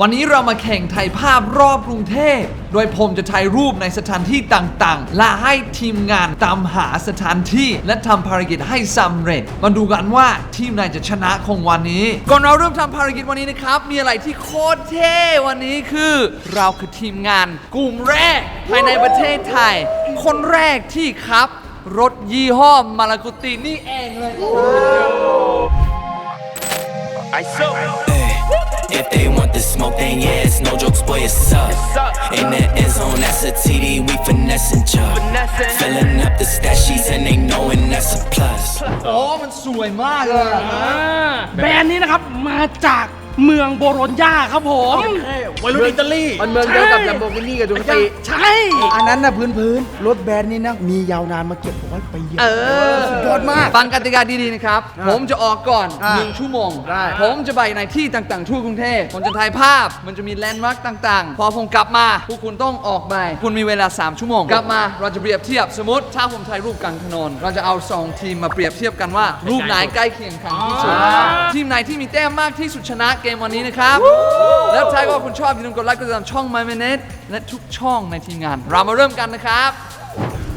วันนี้เรามาแข่งถ่ายภาพรอบกรุงเทพ โดยผมจะถ่ายรูปในสถานที่ต่างๆ และให้ทีมงานตามหาสถานที่ และทำภารกิจให้สำเร็จ มาดูกันว่าทีมไหนจะชนะของวันนี้ ก่อนเราเริ่มทำภารกิจวันนี้นะครับ มีอะไรที่โคตรเท่วันนี้คือ เราคือทีมงานกลุ่มแรกภายในประเทศไทย คนแรกที่ครับ รถยี่ห้อมาลากุตินี่เองเลย I so If they want the smoke, then yeah, it's no jokes, boy, it's up. In the end zone, that's a TD, we finessing chuck. Finessing. Filling up the stat sheets and they knowing that's a plus. อ๋อ มันสวยมากเลยอะ แบรนด์นี้นะครับ มาจาก เมืองโบโรญญาครับผม วัยรุ่นอิตาลี มันเมืองเดียวกับ Lamborghini กับดูคาติใช่ อันนั้นนะพื้นพื้นๆรถแบรนด์นี้นะ มียาวนานมาเก็บร้อยปีอะ เออสุดยอดมากฟังกติกาดีๆนะครับ ผมจะออกก่อนอ่าหนึ่งชั่วโมง ได้ ผมจะไปในที่ต่างๆทั่วกรุงเทพผมจะถ่ายภาพ มันจะมีแลนด์มาร์กต่างๆ พอผมกลับมาพวกคุณต้องออกไป คุณมีเวลา 3 ชั่วโมง กลับมาเราจะเปรียบเทียบสมมติ ถ้าผมถ่ายรูปกลางถนน เราจะเอา2ทีมมาเปรียบเทียบกันว่า รูปไหนใกล้เคียงกันที่สุด ทีมไหนที่มีแต้มมากที่สุดชนะเกมวันนี้นะครับ แล้วถ้าว่าคุณชอบอย่าลืมกดไลค์กดติดตามช่อง My Minute และทุกช่องในทีมงาน เรามาเริ่มกันนะครับ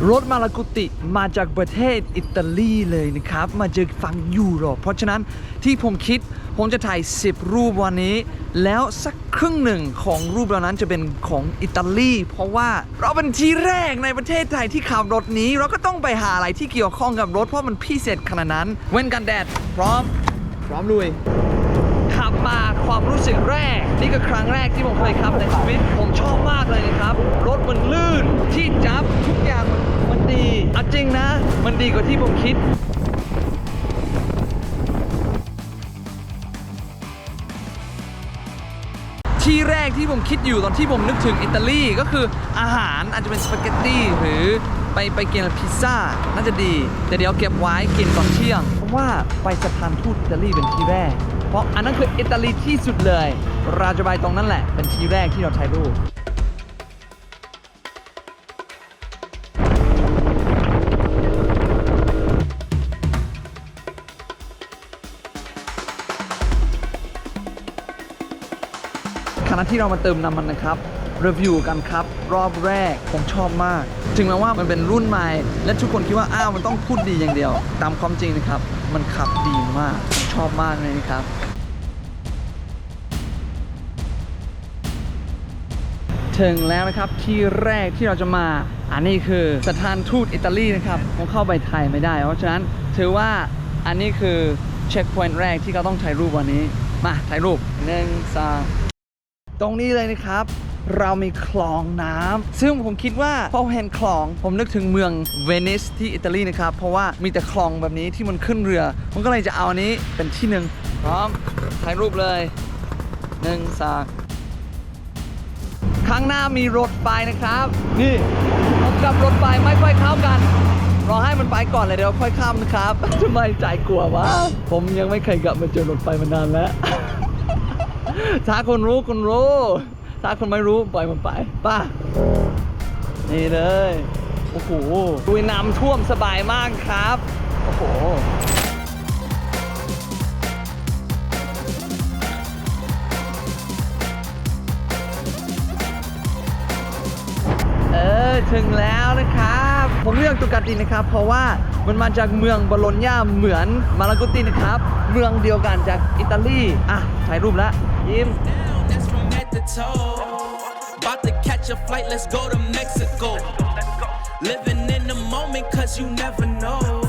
รถมาลากุติมาจากประเทศอิตาลีเลยนะครับ มาจากฝั่งยุโรปเพราะฉะนั้นที่ผมคิดผมจะถ่าย 10 รูปวันนี้ แล้วสักครึ่งหนึ่งของรูปเหล่านั้นจะเป็นของอิตาลี เพราะว่าเราเป็นที่แรกในประเทศไทยที่ขับรถนี้ เราก็ต้องไปหาอะไรที่เกี่ยวข้องกับรถเพราะมันพิเศษขนาดนั้น เว้นกันแดด พร้อม พร้อมลุยขับ มาความรู้สึกแรก นี่ก็ครั้งแรกที่ผมเคยขับในชีวิตผมชอบมากเลยนะครับ รถมันลื่นที่จับทุกอย่างมันมันดีอจริงนะ มันดีกว่าที่ผมคิดที่แรกที่ผมคิดอยู่ตอนที่ผมนึกถึงอิตาลีก็คืออาหารอาจจะเป็นสปาเกตตี้หรือไปไปกินพิซซ่าน่าจะดี แต่เดี๋ยวเก็บไว้กินตอนเที่ยง เพราะว่าไปสถานทูตอิตาลีเป็นที่แรก ราะอันนั้นคืออิตาลีที่สุดเลย ราจะไปตรงนั้นแหละ เป็นทีแรกที่เราถ่ายรูปขณะที่เรามาเติมน้ำมันนะครับรีวิวกันครับ รอบแรกผมชอบมาก ถึงแม้ว่ามันเป็นรุ่นใหม่ และทุกคนคิดว่า อ้าว มันต้องพูดดีอย่างเดียว ตามความจริงนะครับ มันขับดีมาก ชอบมากเลยนะครับ ถึงแล้วนะครับที่แรกที่เราจะมา อันนี้คือสถานทูตอิตาลีนะครับผมเข้าไปไทยไม่ได้ เพราะฉะนั้นถือว่าอันนี้คือเช็คพอยต์แรกที่เราต้องถ่ายรูปวันนี้ มาถ่ายรูปหนึ่งสองตรงนี้เลยนะครับ เรามีคลองน้ำซึ่งผมคิดว่าพอเห็นคลองผมนึกถึงเมืองเวนิสที่อิตาลีนะครับ เพราะว่ามีแต่คลองแบบนี้ที่มันขึ้นเรือ ผมก็เลยจะเอาอันนี้เป็นที่หนึ่งพร้อมถ่ายรูปเลยหนึ่งสอง ข้างหน้ามีรถไฟนะครับ นี่ผมกับรถไฟไม่ค่อยเข้ากันรอให้มันไปก่อนเลยเดี๋ยวค่อยข้ามนะครับทำไมใจกลัววะผมยังไม่เคยกลับมาเจอรถไฟมานานแล้ว ถ้าคนรู้คนรู้ ถ้าคนไม่รู้ปล่อยมันไปป่ะนี่เลย โอ้โหดุยน้ำท่วมสบายมากครับ โอ้โห ถึงแล้วนะครับ ผมเลือกตุกาตินะครับ เพราะว่ามันมาจากเมืองบอโลญญาเหมือนมาลากุตินะครับ เมืองเดียวกันจากอิตาลีอะถ่ายรูปละยิ้ม About to catch a flight, let's go to Mexico. Living in the moment, cause you never know.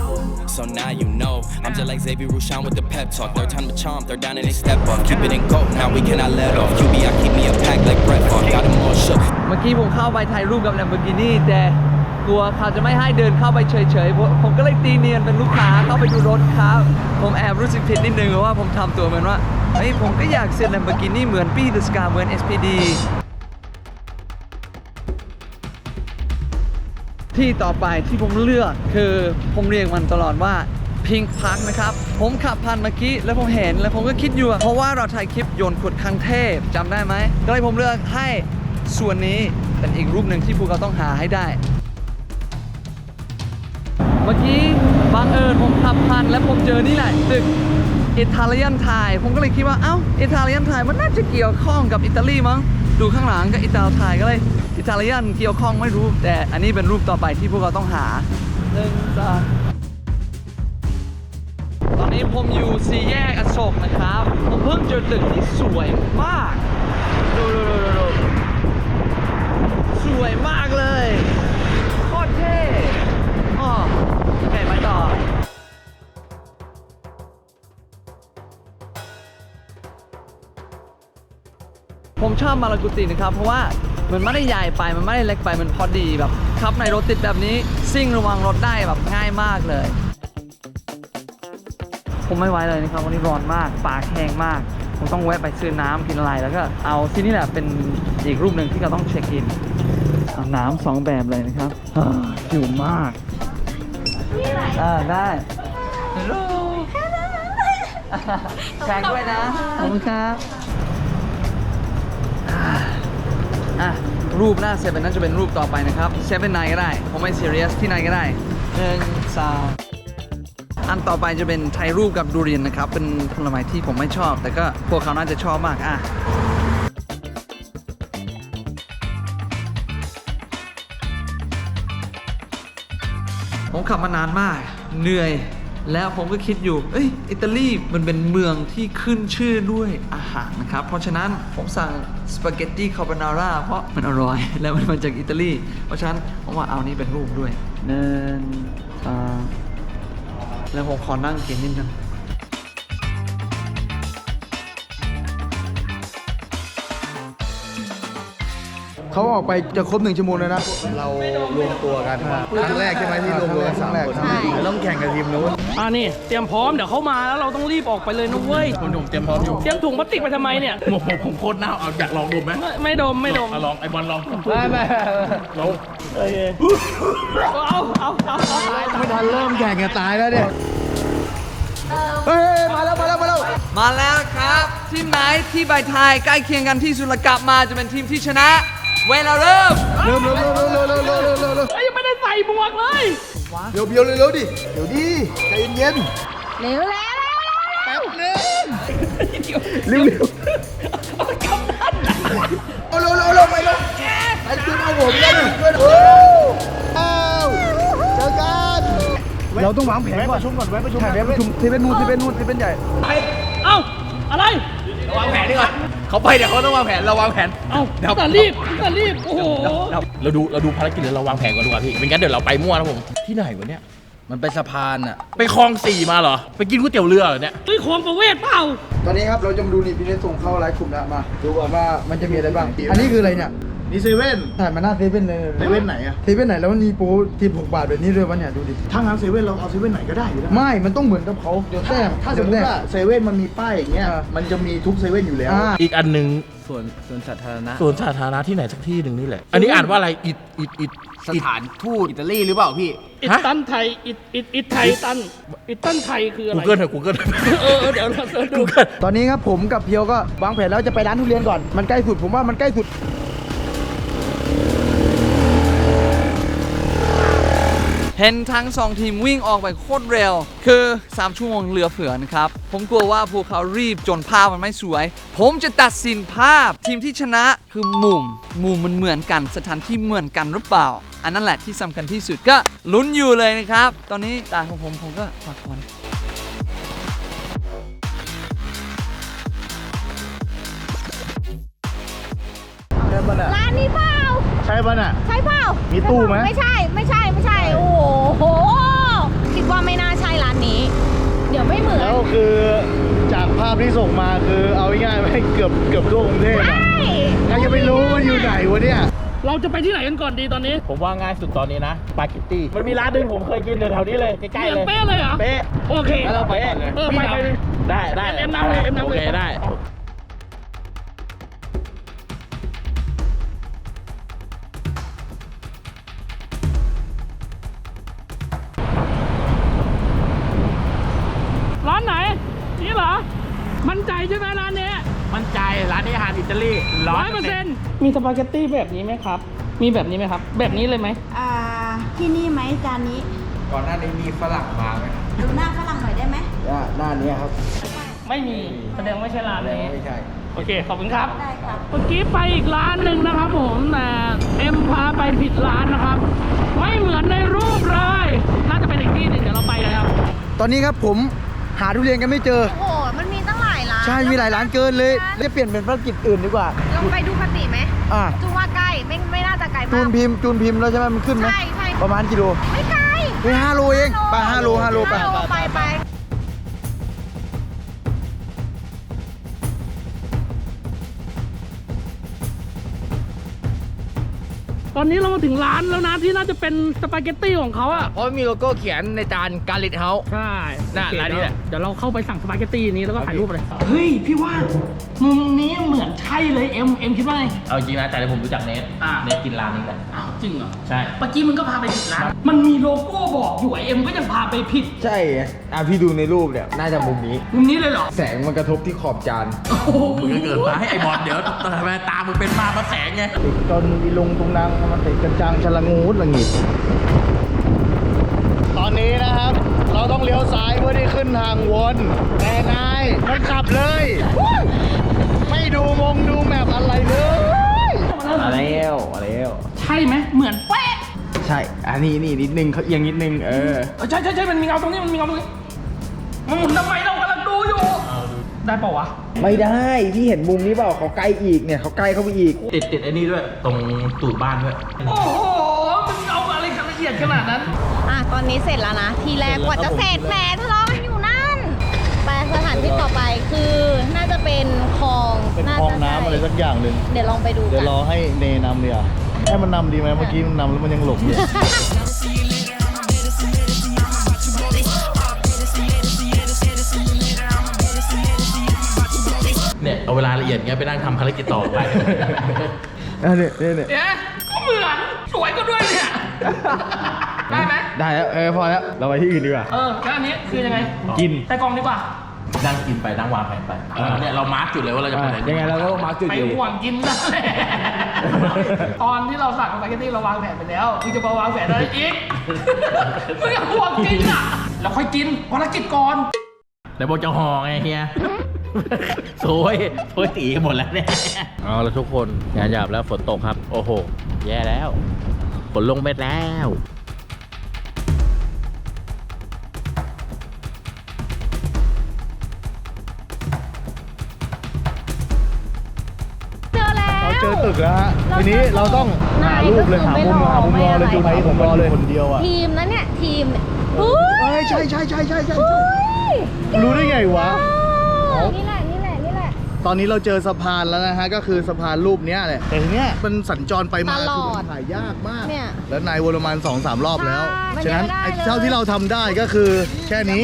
So now you know. I'm just like Xavier Rushan with the pep talk. Third time the charm, third down and they step up. Keep it in go, now we cannot let off. QB, I keep me a pack like Brett Favre. Got them all shook. เมื่อกี้ผมเข้าไปถ่ายรูปกับ Lamborghini แต่กลัวเขาจะไม่ให้เดินเข้าไปเฉยๆ ผมก็เลยตีเนียนเป็นลูกค้าเข้าไปดูรถครับ ผมแอบรู้สึกผิดนิดนึงว่าผมทำตัวเหมือนว่าเฮ้ยผมก็อยากเซ็น Lamborghini เหมือนปี้เดอะสกาเหมือน SPD ที่ต่อไปที่ผมเลือกคือผมเรียกมันตลอดว่าพิงพักนะครับ ผมขับผ่านเมื่อกี้แล้วผมเห็นแล้วผมก็คิดอยู่ เพราะว่าเราถ่ายคลิปโยนขุดคังเทพจำได้ไหม ก็เลยผมเลือกให้ส่วนนี้เป็นอีกรูปหนึ่งที่พวกเราต้องหาให้ได้ เมื่อกี้บังเอิญผมขับผ่านแล้วผมเจอนี่แหละตึกอิตาเลียนไทยผมก็เลยคิดว่าเอ้าอิตาเลียนไทยมันน่าจะเกี่ยวข้องกับอิตาลีมั้งดูข้างหลังก็อิตาลีไทยก็เลย อิตาเลียนเกี่ยวข้องไม่รู้ แต่อันนี้เป็นรูปต่อไปที่พวกเราต้องหาหนึ่งสองตอนนี้ผมอยู่สี่แยกอโศกนะครับ ผมเพิ่งเจอตึกที่สวยมาก ดูดูดูดูสวยมากเลยโคตรเท่อ๋อโอเคไปต่อผมชอบมาลากุตินะครับ เพราะว่า มันไม่ได้ใหญ่ไปมันไม่ได้เล็กไปมันพอดีแบบขับในรถติดแบบนี้ซิ่งระวังรถได้แบบง่ายมากเลย ผมไม่ไหวเลยนะครับวันนี้ร้อนมากปากแห้งมากผมต้องแวะไปซื้อน้ำกินอะไรแล้วก็เอาที่นี่แหละเป็นอีกรูปหนึ่งที่เราต้องเช็คอินเอาน้ำสองแบบเลยนะครับอ่าหิวมากอ่าได้ฮัลโหลแข่งด้วยนะขอบคุณครับ อะรูปหน้าเซเว่นน่าจะเป็นรูปต่อไปนะครับเซเว่นไนก็ได้ผมไม่ซีเรียสที่ไหนก็ได้หนึ่งสองอันต่อไปจะเป็นถ่ายรูปกับดูเรียนนะครับ เป็นผลไม้ที่ผมไม่ชอบ แต่ก็พวกเขาน่าจะชอบมากอะผมขับมานานมาก เหนื่อย แล้วผมก็คิดอยู่เอ้ยอิตาลีมันเป็นเมืองที่ขึ้นชื่อด้วยอาหารนะครับ เพราะฉะนั้นผมสั่งสปาเกตตี้คาโบนาร่าเพราะมันอร่อย แล้วมันมาจากอิตาลี เพราะฉะนั้นผมว่าเอานี้เป็นรูปด้วยหนึ่งสองแล้วผมขอนั่งกินนิดนึง เขาออกไปจะครบหนึ่งชั่วโมงแล้วนะ เรารวมตัวกันครั้งแรกใช่ไหมที่รวมตัวกันครั้งแรกสามคนต้องแข่งกับทีมนู้นอ่านี่เตรียมพร้อมเดี๋ยวเขามาแล้วเราต้องรีบออกไปเลยนะเว้ยผมผมเตรียมพร้อมอยู่ เตรียมถุงพลาสติกไปทำไมเนี่ย ผมผมผมโคตรน่าเอาอยากลองดมไหมไม่ไม่ดมไม่ดมเอาลองไอ้บอลลองไม่ไม่ลองโอเคเอาเอาเอาเอาไม่ทันเริ่มแข่งกันตายแล้วเนี่ยเฮ้ยมาแล้วมาแล้วมาแล้วมาแล้วครับ ทีมไหนที่ใบไทยใกล้เคียงกันที่สุดและกลับมาจะเป็นทีมที่ชนะ เวลาเริ่มเริ่มเริ่มเริ่มเริ่มเริ่มเริ่มเริ่มเริ่มเริ่มเริ่มเฮ้ยยังไม่ได้ใส่หมวกเลยเดี๋ยวเดี๋ยวเร็วๆดิเดี๋ยวดิใจเย็นเร็วแล้วๆแป๊บนึงเร็วๆเร็วเอาเร็วเร็วเร็วไปเร็วไปขึ้นเอาผมเลยขึ้นเอาเจอกันเราต้องวางแผนก่อนประชุมก่อนแวะประชุมแวะประชุมที่เป็นนู่นที่เป็นนู่นที่เป็นใหญ่เอ้าอะไรวางแผนดีกว่า เขาไปเดี๋ยวเขาต้องวางแผนเราวางแผนเอ้าแต่รีบแต่รีบ โอ้โห เราดูเราดูภารกิจแล้วเราวางแผนก่อนดีกว่าพี่ไม่งั้นเดี๋ยวเราไปมั่วนะผมที่ไหนวะเนี่ยมันเป็นสะพานอะไปคลองสี่มาเหรอไปกินก๋วยเตี๋ยวเรือเหรอเนี่ยเฮ้ยของประเวทเปล่า ตอนนี้ครับเราจะมาดูนี่พี่เนสส่งเข้าไลฟ์กลุ่มแล้วมา ดูก่อนว่ามันจะมีอะไรบ้าง อันนี้คืออะไรเนี่ย นี่เซเว่นถ่ายมาหน้าเซเว่นเลยเซเว่นไหนอะเซเว่นไหนแล้วมันมีโปรทีมหกบาทแบบนี้ด้วยวะเนี่ยดูดิ ถ้างั้นเซเว่นเราเอาเซเว่นไหนก็ได้อยู่แล้วไม่ มันต้องเหมือนกับเขาเดี๋ยวแต้มถ้าสมมติว่าเซเว่นมันมีป้ายอย่างเงี้ยอ่ามันจะมีทุกเซเว่นอยู่แล้วอ่าอีกอันหนึ่งส่วนส่วนสาธารณะสวนสาธารณะที่ไหนสักที่หนึ่งนี่แหละ อันนี้อ่านว่าอะไร อิดอิดอิดสถานทูตอิตาลีหรือเปล่าพี่ อิตันไทย อิตอิตอิตไทยตัน อิตันไทยคืออะไรกูเกิลเถอะกูเกิลเออเออเดี๋ยวเราเสิร์ชดูกูเกิลตอนนี้ครับผมกับเพียวก็วางแผนแล้วจะไปร้านทุเรียนก่อน มันใกล้สุดผมว่ามันใกล้สุด เห็นทั้งสองทีมวิ่งออกไปโคตรเร็ว คือ 3 ชั่วโมงเหลือเผื่อนะครับ ผมกลัวว่าพวกเขารีบจนภาพมันไม่สวย ผมจะตัดสินภาพทีมที่ชนะคือมุม มุมมันเหมือนกันสถานที่เหมือนกันหรือเปล่า อันนั้นแหละที่สำคัญที่สุดก็ลุ้นอยู่เลยนะครับ ตอนนี้ตาของผมผมก็ฝากก่อนร้านนี้เปล่า ใช่ป่ะน่ะ ใช่เปล่ามีมีตู้ไหม ไม่ใช่ไม่ใช่ไม่ใช่ โอ้โห คิดว่าไม่น่าใช่ร้านนี้ เดี๋ยวไม่เหมือน แล้วคือจากภาพที่ส่งมาคือเอาง่ายๆไม่เกือบเกือบทั่วกรุงเทพใช่อะใครจะไปรู้มันอยู่ไหนวะเนี่ย เราจะไปที่ไหนกันก่อนดีตอนนี้ผมว่าง่ายสุดตอนนี้นะสปาเกตตี้มันมีร้านหนึงผมเคยกินแถวๆนี้เลย ใกล้ๆเหมืเลอยนเป๊ะเลยเหรอ เป๊ะโอเค แล้วเราไปก่อนเลย เออไปไปเลยได้ได้เอ็มนำเลยเอ็มนำเลย โอเคได้ร้ ตาลีร้อยเปอร์เซ็นต์มีสปาเกตตี้แบบนี้ไหมครับ มีแบบนี้ไหมครับ แบบนี้เลยไหมอ่าที่นี่ไหมจานนี้ ก่อนหน้านี้มีฝรั่งมาไหมดูหน้าฝรั่งหน่อยได้ไหมหน้านี้ครับ ไม่มีแสดงไม่ใช่ร้านนี้ไม่ใช่โอเค ขอบคุณครับได้ครับเมื่อกี้ไปอีกร้านหนึ่งนะครับผมแต่เอ็มพาไปผิดร้านนะครับ ไม่เหมือนในรูปเลย น่าจะเป็นอีกที่หนึ่งเดี๋ยวเราไปกันครับ ตอนนี้ครับผมหาทุเรียนกันไม่เจอ โอ้ ใช่ มีหลายร้านเกินเลยจะเปลี่ยนเป็นภารกิจอื่นดีกว่าลองไปดูคติไหมอะจูว่าใกล้ไม่ไม่น่าจะไกลจูมากนพิมพ์จูนพิมพ์แล้วใช่ไหมมันขึ้นไหมใช่ใช่ ประมาณกิโลไม่ไกลไปห้าโลเองไปห้าโลห้าโลไป ห้าโลไปไป ตอนนี้เรามาถึงร้านแล้วนะที่น่าจะเป็นสปาเกตตี้ของเขาอะเพราะมีโลโก้เขียนในจานการลิทเฮาส์ ใช่น่ะโอเคร้านนี้แหละ เดี๋ยวเราเข้าไปสั่งสปาเกตตี้นี้แล้วก็ถ่ายรูปเลยเฮ้ยพี่ว่ามุมนี้เหมือนใช่เลยเอ็มเอ็มคิดว่าไง เอาจริงนะแต่ที่ผมรู้จักเนทอ่า เนทกินร้านนี้แหละอ้าวจริงเหรอใช่เมื่อกี้มึงก็พาไปผิดร้านมันมีโลโก้บอกอยู่ไอเอ็มก็ยังพาไปผิดใช่อะพี่ดูในรูปเนี่ยน่าจะมุมนี้ มุมนี้เลยเหรอแสงมันกระทบที่ขอบจานโอ้โหมึงก็เกินไปไอ้บอลเดี๋ยวทำไมตามึงเป็นมาประแสงไงติดจนอีลงตรงนังมันติดกันจังชะละงูดละงิดตอนนี้นะครับ เราต้องเลี้ยวซ้ายเพื่อที่ขึ้นทางวนแต่นายมันขับเลย ไม่ดูมงดูแมพอะไรเลยมาแล้วมาแล้วใช่ไหมเหมือนเป๊ะใช่ อันนี้นี่นิดนึงเขาเอียงนิดนึงเออเออใช่ใช่ใช่มันมีเงาตรงนี้มันมีเงาตรงนี้มันหมุนทำไมเรากำลังดูอยู่ ได้เปล่าวะ ไม่ได้พี่เห็นมุมนี้เปล่าเขาใกล้อีกเนี่ยเขาใกล้เข้าไปอีก ติดติดไอ้นี่ด้วย ตรงตูดบ้านด้วย โอ้โห มันเอาอะไรขนาดละเอียดขนาดนั้น อะตอนนี้เสร็จแล้วนะ ทีแรกกว่าจะเสร็จแหมทะเลาะกันอยู่นั่น ไปสถานที่ต่อไปคือน่าจะเป็นคลองเป็นน่าคลองจะน้ำอะไรสักอย่างหนึ่งเดี๋ยวลองไปดูเดี๋ยกัวนรอให้เนนำเดียวให้มันนำดีไหมเมื่อกี้มันนำแล้วมันยังหลบอยู่ เนี่ยเอาเวลาละเอียดเงี้ยไปนั่งทำภารกิจต่อไปอันนี้นี่นี่เอ๊ะก็เหมือนสวยก็ด้วยเนี่ย ได้ไหมได้แล้ว เออพอแล้ว เราไปที่อื่นดีกว่า เออแล้วอันนี้คือยังไงกินแต่กล่องดีกว่านั่งกินไปนั่งวางแผนไปเออเนี่ยเรามาร์กจุดเลยว่าเราจะไปไหนยังไงเราก็ต้องมาร์กจุดไปอยู่ห่วงกินนั่นแหละตอนที่เราสั่งสปาเกตตี้เราวางแผนไปแล้วมึงจะมาวางแผนอะไรอีกมึงอยากห่วงกินอะแล้วค่อยกินภารกิจก่อน แต่บอกจะห่อไงเฮียโซยโซยตีกันหมดแล้วเนี่ยเอาแล้วทุกคนงานหยาบแล้วฝนตกครับ โอ้โห แย่แล้วฝนลงเม็ดแล้วเจอแล้ว เราเจอตึกแล้วฮะเราทีนี้เราต้องหารูปเลยหามุมหามุมรอเลยจูนไปผมรอเลยคนเดียวอะทีมนะเนี่ย ทีมเนี่ยเฮ้เฮ้ยยใช่ใช่ใช่ใช่ใช่เฮ้ย รู้ได้ไงวะอ้าวนี่แหละนี่แหละนี่แหละตอนนี้เราเจอสะพานแล้วนะฮะ ก็คือสะพานรูปเนี้ยแหละแต่ทีเนี้ยมันสัญจรไปมาตลอดคือมันถ่ายยากมาก เนี่ยแล้วนายวนประมาณสองสามรอบแล้ว ใช่ฉะนั้นมันยังไม่ได้ไอ้เลยเท่าที่เราทำได้ก็คือแค่นี้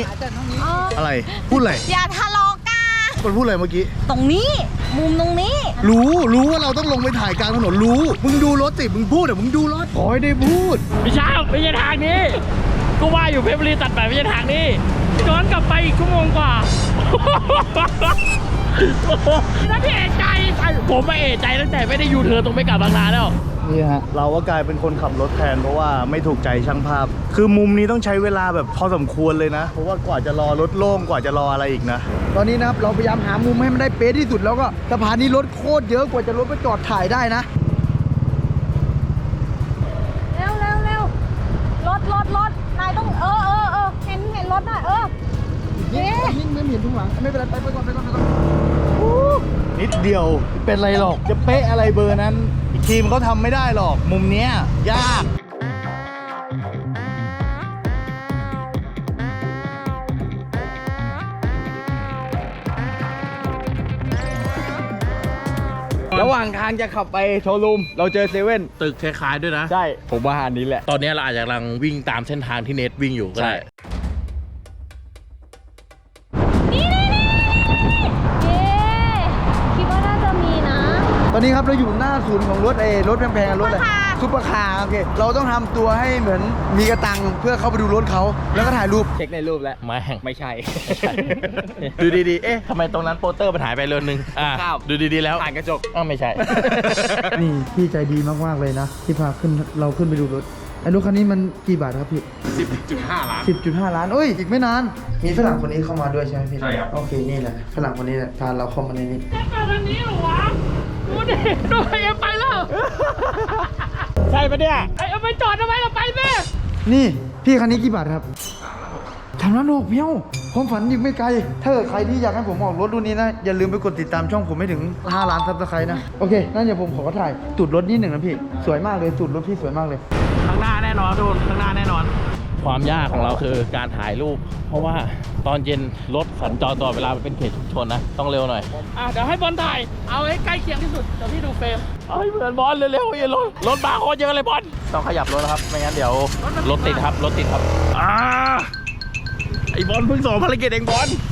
อ๋ออะไรพูดอะไรอย่าทะเลาะกันมันพูดอะไรเมื่อกี้ ตรงนี้ มุมตรงนี้ รู้รู้ว่าเราต้องลงไปถ่ายกลางถนนรู้ มึงดูรถสิมึงพูดเดี๋ยวมึงดูรถขอให้ได้พูด ไม่ใช่ไม่ใช่ทางนี้ก็ว่าอยู่เพชรบุรีตัดไปไม่ใช่ทางนี้ ย้อนกลับไปอีกชั่วโมงกว่าแล้วพี่เอกใจผมมาเอกใจตั้งแต่ไม่ได้ยูเทิร์นตรงไม่กลับบางนาแล้ว นี่ฮะ เราก็กลายเป็นคนขับรถแทนเพราะว่าไม่ถูกใจช่างภาพ คือมุมนี้ต้องใช้เวลาแบบพอสมควรเลยนะ เพราะว่ากว่าจะรอรถโล่งกว่าจะรออะไรอีกนะ ตอนนี้นะครับเราพยายามหามุมให้มันได้เป๊ะที่สุดแล้วก็สะพานนี้รถโคตรเยอะกว่าจะรถไปจอดถ่ายได้นะ เร็วเร็วเร็วรถรถรถนายต้อง เออเออเออเห็นเห็น รถหน่อยเออนี่เอ๊ะนี่ไม่เห็นทุงหลังไม่เป็นไรไปไปก่อนไปก่อนไปก่อนนิดเดียวเป็นไรหรอกจะเป๊ะอะไรเบอร์นั้นอีกทีมเขาทำไม่ได้หรอก มุมเนี้ยยากระหว่างทางจะขับไปโชว์รูม เราเจอเซเว่นตึกคล้ายๆด้วยนะ ใช่ ผมว่าหานี้แหละ ตอนนี้เราอาจจะกำลังวิ่งตามเส้นทางที่เนทวิ่งอยู่ก็ได้ ตอนนี้ครับเราอยู่หน้าศูนย์ของรถเอรถแพงๆรถอะไรซุปเปอร์คาร์ซุปเปอร์คาร์โอเคเราต้องทำตัวให้เหมือนมีกระตังเพื่อเข้าไปดูรถเขาแล้วก็ถ่ายรูปเช็คในรูปแล้ว ไม่แห่งไม่ใช่ ดูดีๆ เอ๊ะทำไมตรงนั้นโปสเตอร์มันหายไปเรือนนึงอ่าครับดูดีๆแล้วถ่ายกระจก อ้าวไม่ใช่ นี่พี่ใจดีมากๆเลยนะ ที่พาขึ้นเราขึ้นไปดูรถไอ้รถคันนี้มันกี่บาทครับพี่ 10.5 ล้าน 10.5 ล้านเอ้ย อีกไม่นาน มีฝรั่งคนนี้เข้ามาด้วยใช่ไหมพี่ใช่ครับ โอเค นี่แหละ ฝรั่งคนนี้แหละพาเราเข้ามาในนี้ไปทางนี้เหรอวะ ดูดิดูไอ้เอ็มไปแล้ว ใช่ปะเนี่ย ไอ้เอ็มไปจอดทำไมเราไปสินี่พี่คันนี้กี่บาทครับสามล้านหกเพียวความฝันยังไม่ไกล ถ้าเกิดใครที่อยากให้ผมออกรถรุ่นนี้นะ อย่าลืมไปกดติดตามช่องผมให้ถึง 5 ล้านซับสไครต์นะ โอเค นั่นเดี๋ยวผมขอถ่ายจุดรถนิดหนึ่งนะพี่ สวยมากเลยจุดรถพี่สวยมากเลย ข้างหน้าแน่นอนทุกคนข้างหน้าแน่นอน ความยากของเราคือการถ่ายรูป เพราะว่าตอนเย็นรถสัญจรตลอดเวลามันเป็นเขตชุมชนนะ ต้องเร็วหน่อย อะเดี๋ยวให้บอลถ่าย เอาให้ใกล้เคียงที่สุด เดี๋ยวพี่ดูเฟรมเอ้ยเหมือนบอลเร็วๆอย่ารถรถมาโคตรเยอะเลยบอลต้องขยับรถนะครับ ไม่งั้นเดี๋ยวรถติดครับ รถติดครับ อ่าไอ้บอลเพิ่งส่งภารกิจเองบอลผม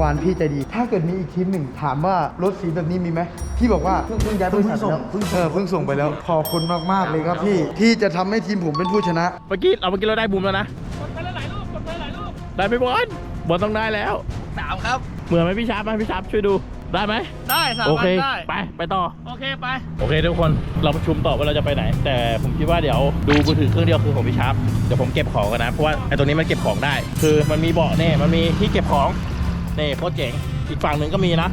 วานพี่ใจดี ถ้าเกิดมีอีกทีมหนึ่งถามว่ารถสีแบบนี้มีไหมพี่บอกว่าเพิ่งเพิ่งย้ายบริษัทแล้วเพิ่งเออเพิ่งส่งไปแล้วขอบคุณมากๆเลยครับพี่ที่จะทำให้ทีมผมเป็นผู้ชนะ เมื่อกี้เอาเมื่อกี้เราได้บุมแล้วนะ กดไปหลายๆรูปกดไปหลายรูปได้ไหมบอลบอลต้องได้แล้ว สามครับ เหมือนไหมพี่ชาร์ปไหมพี่ชาร์ปช่วยดูได้ไหมได้สามโอวัเคนได้ ไปไปต่อ โอเคไป โอเคทุกคนเราประชุมต่อว่าเราจะไปไหน แต่ผมคิดว่าเดี๋ยวดูมือถือเครื่องเดียวคือของพี่ชาร์ปเดี๋ยวผมเก็บของกันนะเพราะว่าไอ้ตัวนี้มันเก็บของได้ คือมันมีเบาะเนี่ยมันมีที่เก็บของ นี่โคตรเจ๋ง อีกฝั่งหนึ่งก็มีนะ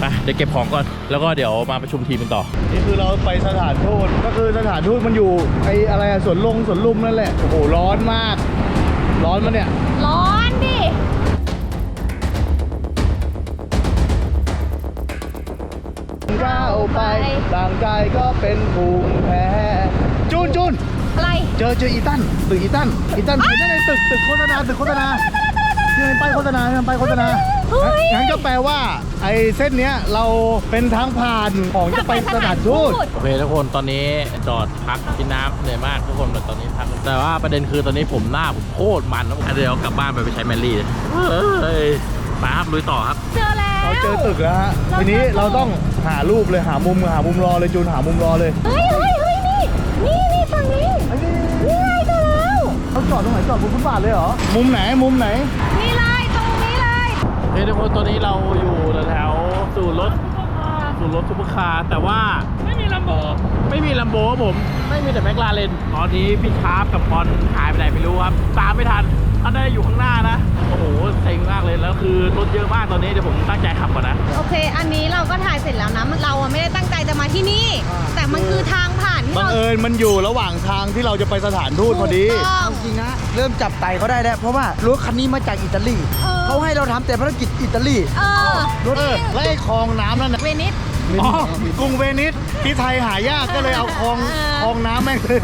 ไปเดี๋ยวเก็บของก่อน แล้วก็เดี๋ยวมาประชุมทีมกันต่อ นี่คือเราไปสถานทูตก็คือสถานทูตมันอยู่ไออะไรอะสวนลงสวนลุมนั่นแหละ โอ้โห ร้อนมาก ร้อนมันเนี่ย ร้อนดิ ก้าวไปร่างกายก็เป็นภูมิแพ้จูนจูนอะไร เจอเจออีตันตึกอีตันอีตันเห็นได้ไงตึกตึกโฆษณาตึกโฆษณา ที่เป็นป้ายโฆษณาเป็นป้ายโฆษณาเฮ้ย งั้นก็แปลว่า ไอ้เส้นเนี้ยเราเป็นทางผ่านของจะไปสถานทูตโอเคทุกคนตอนนี้จอดพักกินน้ำเหนื่อยมากทุกคนตอนนี้พัก แต่ว่าประเด็นคือตอนนี้ผมหน้าผมโคตรมันนะเดี๋ยวกลับบ้านไปไปใช้แมนลี่เลยเฮ้ยไปครับลุยต่อครับ เจอแล้ว เราเจอตึกแล้วฮะเราทีนี้เจอตึกเราต้องหารูปเลยหามุมหามุมรอเลยจูนหามุมรอเลยเฮ้ยเฮ้ยเฮ้ยนี่ นี่นี่ฝั่งนี้ นี่ไง เจอแล้วเขาจอดตรงไหนจอดบนฟุตบาทเลยเหรอ มุมไหนมุมไหน นี่เลยตรงนี้เลยเฮ้ยทุกคนตอนนี้เราอยู่แถวๆสู่รถสู่รถซุปเปอร์คาร์แต่ว่าไม่มีลำโบไม่มีลัมโบครับผมไม่มีแต่แมคลาเรนตอนนี้พี่ชาร์ปกับบอลหายไปไหนไม่รู้ครับตามไม่ทันถ้าได้อยู่ข้างหน้านะโอ้โหเซ็งมากเลยแล้วคือรถเยอะมากตอนนี้เดี๋ยวผมตั้งใจขับก่อนนะโอเค อันนี้เราก็ถ่ายเสร็จแล้วนะมันเราอะไม่ได้ตั้งใจจะมาที่นี่ แต่มันคือทางผ่านที่บังเราเอิญมันอยู่ระหว่างทางที่เราจะไปสถานทูตพอดี ถูกต้อง จริงนะ เริ่มจับไตเขาได้แล้วเพราะว่ารถคันนี้มาจากอิตาลีเออ เขาให้เราทำแต่ภารกิจอิตาลีเออรถและไอ้คลองน้ำนั่นน่ะเวนิส อ๋อกรุงเวนิสที่ไทยหายากก็เลยเอาคลองเออ คลองน้ำแม่งเลย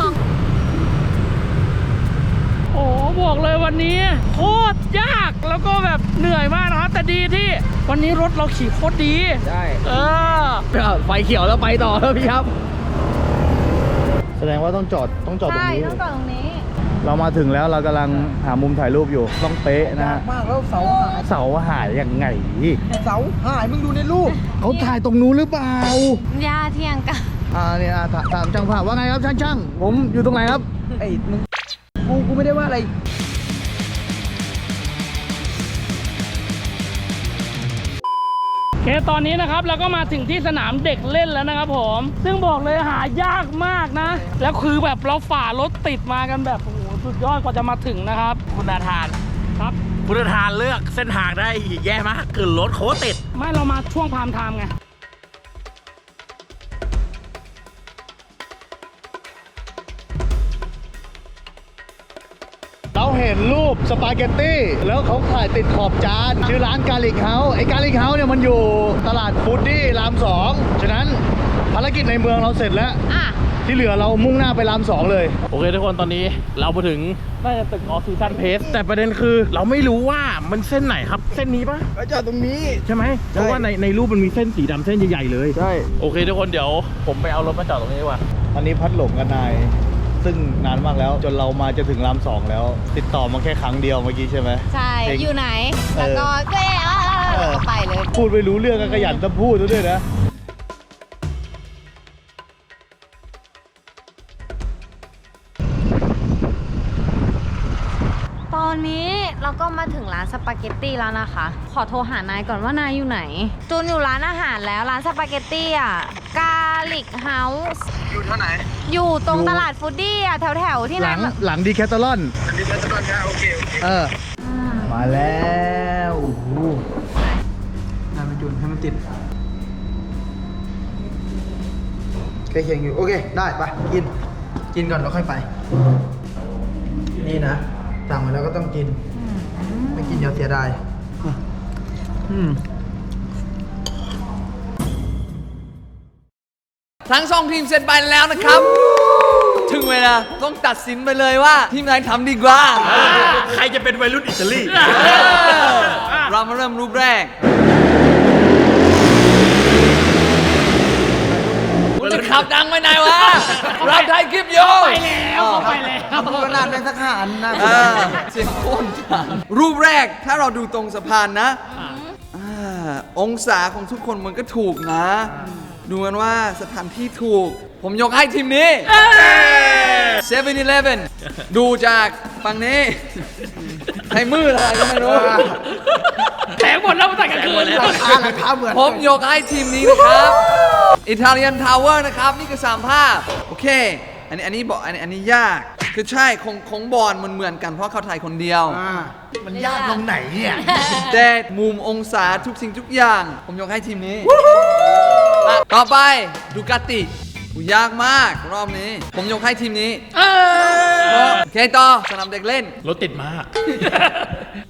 โอ้โหบอกเลยวันนี้ โคตรยากแล้วก็แบบเหนื่อยมากนะครับแต่ดีที่วันนี้รถเราขี่โคตรดีใช่เออ ไฟเขียวแล้วไปต่อแล้วพี่ครับ แสดงว่าต้องจอดต้องจอดตรงใช่นี้ต้องจอดตรงนี้ เรามาถึงแล้วเรากำลังหามุมถ่ายรูปอยู่ต้องเป๊ะนะฮะมากแล้วเสาหายเสาหายยังไงเสาหายมึงดูในรูปเขาถ่ายตรงนู้นหรือเปล่า ย่าเที่ยงกันอ่าเนี่ยอะถถามช่างภาพว่าไงครับช่างช่างผมอยู่ตรงไหนครับ ไอ้มึงกูกูไม่ได้ว่าอะไร โอเคตอนนี้นะครับเราก็มาถึงที่สนามเด็กเล่นแล้วนะครับผม ซึ่งบอกเลยหายากมากนะ แล้วคือแบบเราฝ่ารถติดมากันแบบโอ้โห สุดยอดกว่าจะมาถึงนะครับ คุณนาธานครับ คุณนาธานเลือกเส้นทางได้แย่มากคือรถโคตรติด ไม่เรามาช่วงพามไทม์ไงเราเห็นรูปสปาเกตตี้แล้วเขาถ่ายติดขอบจานชื่อร้านกาลิกเฮาส์ไอ้กาลิกเฮาส์เนี่ยมันอยู่ตลาดฟูดดี้รามสองฉะนั้น ภารกิจในเมืองเราเสร็จแล้ว อะ ที่เหลือเรามุ่งหน้าไปรามสองเลย โอเคทุกคนตอนนี้เรามาถึงน่าจะตึกออซีซันเพสแต่ประเด็นคือเราไม่รู้ว่ามันเส้นไหนครับ เส้นนี้ปะก็จอดตรงนี้ ใช่ไหมเพราะว่าในในรูปมันมีเส้นสีดำเส้นใหญ่ๆเลย ใช่ โอเคทุกคนเดี๋ยวผมไปเอารถมาจอดตรงนี้ดีกว่าอันนี้พัดหลงกันนาย ซึ่งนานมากแล้ว จนเรามาจะถึงรามสองแล้ว ติดต่อมาแค่ครั้งเดียวเมื่อกี้ใช่ไหม ใช่ เพลงอยู่ไหน แล้วก็เจ๊แล้วก็ไปเลย พูดไม่รู้เรื่องก็ขยันจะพูดซะด้วยนะ ก็มาถึงร้านสปาเกตตี้แล้วนะคะ ขอโทรหานายก่อนว่านายอยู่ไหน จูนอยู่ร้านอาหารแล้วร้านสปาเกตตี้อะกาลิกเฮาส์อยู่เท่าไหน อยู่ตรงตลาดฟูดดี้อะแถวแถวๆที่หนั่ลันงแบบหลังดีแคทเตอรอนดีแค่จะก่อนนะโอเคโอเคเออ มาแล้วโอ้โหนายมันจุนให้มันติดใกล้เคียงอยู่ โอเค ได้ไปกิน กินก่อนแล้วค่อยไป นี่นะสั่งมาแล้วก็ต้องกินไม่ กินเดี๋ยวเสียดายอืมทั้งสองทีมเสร็จไปแล้วนะครับ ถึงเวลาต้องตัดสินไปเลยว่า ทีมไหนทำดีกว่า ใครจะเป็นวัยรุ่นอิตาลี เรามาเริ่มรูปแรกคุณจะขับดังไปไหนวะ รับไทยคลิปโยไปแล้วเขาไปแล้วขนาดแม่งสักหาอันนะเออเสียงโคนดังรูปแรกถ้าเราดูตรงสะพานนะอ่าองศาของทุกคนมันก็ถูกนะ ดูกันว่าสถานที่ถูก ผมยกให้ทีมนี้ 7-Eleven ดูจากฝั่งนี้ ใช้มืออะไรก็ไม่รู้แสงหมดแล้วมาตั้งกลางคืนราคาราคาเหมือนผมยกให้ทีมนี้นะครับอิตาเลียนทาวเวอร์นะครับ นี่คือสามภาพ โอเค อันนี้อันนี้บอกอันนี้อันนี้ยาก คือใช่คงคงบอลมันเหมือนกันเพราะเขาถ่ายคนเดียว อ่ามันยากตรงไหนเนี่ย แต่มุมองศาทุกสิ่งทุกอย่าง ผมยกให้ทีมนี้อะต่อไปดูกาติอูยากมากรอบนี้ ผมยกให้ทีมนี้ เออ โอเคต่อสนามเด็กเล่น รถติดมาก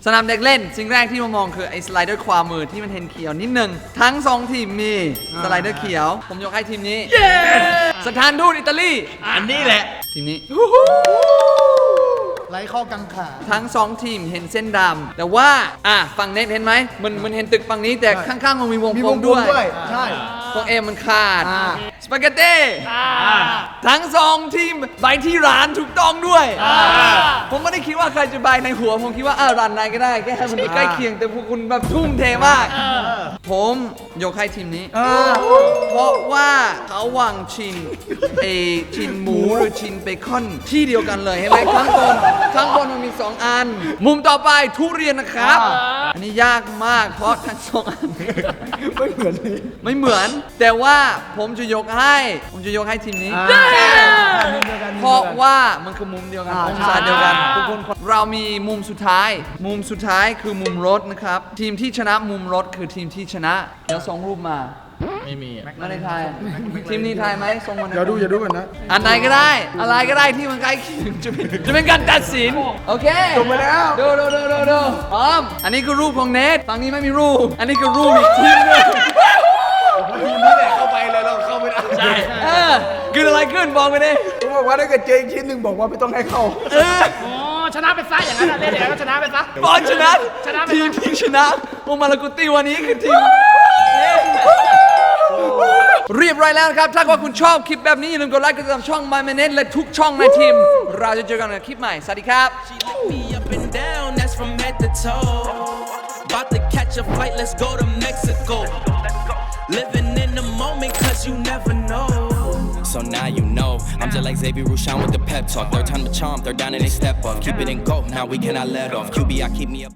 สนามเด็กเล่น สิ่งแรกที่มามองคือไอ้สไลเดอร์ขวามือที่มันเห็นเขียวนิดนึง ทั้งสองทีมมีสไลเดอร์เขียว ผมยกให้ทีมนี้ สถานทูตอิตาลี อันนี้แหละ ทีมนี้ ไรข้อกังขาทั้งสองทีมเห็นเส้นดำแต่ว่า อะฝั่งเน็ตเห็นไหมมันมันเห็นตึกฝั่งนี้แต่ข้างๆมันมีวงมีกลวมงกลด้มวย ด้วย ใช่ ตรงเอมมันขาด อ่า สปาเกตตี้ทั้งสองทีมใบที่ร้านถูกต้องด้วย ผมไม่ได้คิดว่าใครจะใบในหัว ผมคิดว่าอ่าร้านไหนก็ได้ แค่ให้มันใกล้เคียงแต่พวกคุณแบบทุ่มเทมาก ผมยกให้ทีมนี้เพราะว่าเขาวางชิ้นเอชิ้นหมูหรือชิ้นเบคอน ที่เดียวกันเลยเห็นไหมข้างบนข้างบนมันมีสองอัน มุมต่อไปทุเรียนนะครับ อันนี้ยากมากเพราะทั้งสองอัน ไม่เหมือนเลยไม่เหมือน แต่ว่าผมจะยกให้ ผมจะยกให้ทีมนี้ เพราะว่ามันคือมุมเดียวกันอ่าองศาเดียวกันใช่ทุกคนเรามีมุมสุดท้าย มุมสุดท้ายคือมุมรถนะครับ ทีมที่ชนะมุมรถคือทีมที่ชนะ เดี๋ยวส่งรูปมา ไม่มีอะไม่ได้ทายทีมนี้ทายไหมส่งมาในเดี๋ยวดูอย่าดูกันนะ อันไหนก็ได้ อะไรก็ได้ที่มันใกล้เคียงจะเป็นจะเป็นการตัดสิน โอเคจบไปแล้ว ดูดูดูดูดูพร้อม อันนี้คือรูปของเนทฝั่งนี้ไม่มีรูป อันนี้คือรูปอีกทีมหนึงทีมนี้แหละเข้าไปเลยเราเข้าไม่ได้ใช่เออเกิดอะไรขึ้นบอกไปดิผมบอกว่าถ้าเกิดเจออีกชิ้นหนึ่งบอกว่าไม่ต้องให้เข้า เอออ๋อ ชนะไปซะอย่างนั้นอะเล่นอย่างนั้นก็ชนะไปซะ บอลชนะชนะไปทีมที่ชนะโอมาลากุติวันนี้คือทีมเรียบร้อยแล้วนะครับถ้าว่าคุณชอบคลิปแบบนี้ อย่าลืมกดไลค์กดติดตามช่อง My m a n e t และทุกช่องในทีม เราจะเจอกันในคลิปใหม่ สวัสดีครับ me up and down, that's from head to toe. About to catch a flight, let's go to Mexico. Living in the moment, cause you never know. So now you know, I'm just like Xavier Rushan with the pep talk. Third time the charm, third down and they step up. Keep it in go, now we cannot let off. QB, I keep me up.